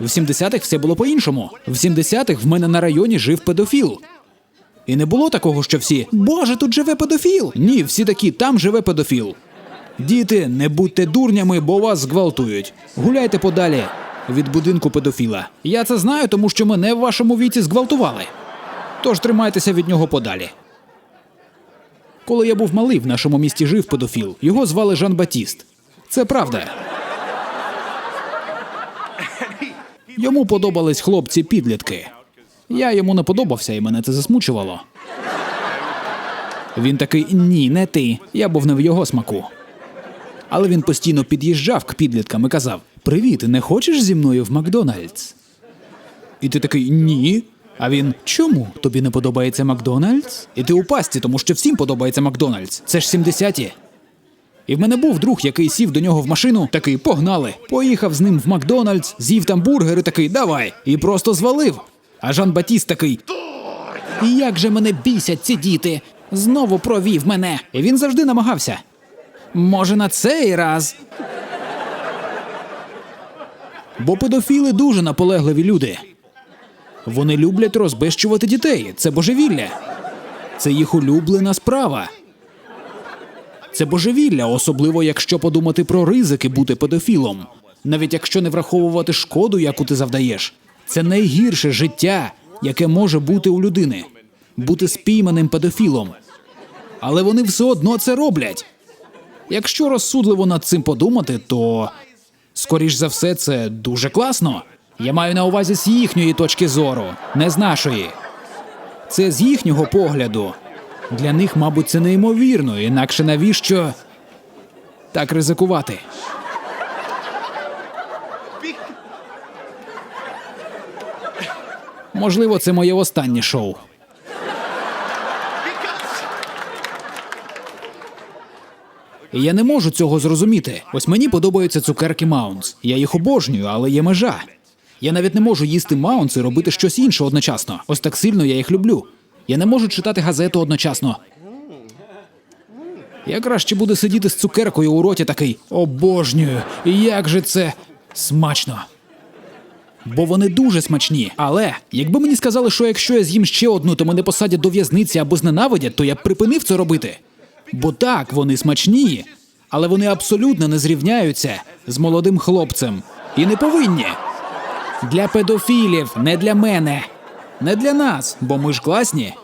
В 70-х все було по-іншому. В 70-х в мене на районі жив педофіл. І не було такого, що всі Боже, тут живе педофіл. Ні, всі такі, там живе педофіл. Діти, не будьте дурнями, бо вас зґвалтують. Гуляйте подалі від будинку педофіла. Я це знаю, тому що мене в вашому віці зґвалтували. Тож тримайтеся від нього подалі. Коли я був малий, в нашому місті жив педофіл. Його звали Жан Батіст. Це правда. Йому подобались хлопці-підлітки. Я йому не подобався, і мене це засмучувало. Він такий ні, не ти. Я був не в його смаку. Але він постійно під'їжджав к підліткам і казав: Привіт, не хочеш зі мною в Макдональдс? І ти такий ні. А він чому тобі не подобається Макдональдс? І ти у пасті, тому що всім подобається Макдональдс. Це ж 70-ті. І в мене був друг, який сів до нього в машину, такий погнали. Поїхав з ним в Макдональдс, з'їв там бургер і такий давай. І просто звалив. А Жан Батіст такий. І як же мене бісять ці діти? Знову провів мене. І він завжди намагався. Може, на цей раз. Бо педофіли дуже наполегливі люди. Вони люблять розбещувати дітей. Це божевілля. Це їх улюблена справа. Це божевілля, особливо якщо подумати про ризики бути педофілом. Навіть якщо не враховувати шкоду, яку ти завдаєш. Це найгірше життя, яке може бути у людини бути спійманим педофілом. Але вони все одно це роблять. Якщо розсудливо над цим подумати, то скоріш за все це дуже класно. Я маю на увазі з їхньої точки зору, не з нашої. Це з їхнього погляду. Для них, мабуть, це неймовірно, інакше навіщо так ризикувати? Можливо, це моє останнє шоу. Я не можу цього зрозуміти. Ось мені подобаються цукерки Маунс. Я їх обожнюю, але є межа. Я навіть не можу їсти Маунс і робити щось інше одночасно. Ось так сильно я їх люблю. Я не можу читати газету одночасно. Я краще буду сидіти з цукеркою у роті такий обожнюю. Як же це смачно. Бо вони дуже смачні. Але якби мені сказали, що якщо я з'їм ще одну, то мене посадять до в'язниці або зненавидять, то я б припинив це робити. Бо так, вони смачні, але вони абсолютно не зрівняються з молодим хлопцем. І не повинні. Для педофілів, не для мене. Не для нас, бо ми ж класні.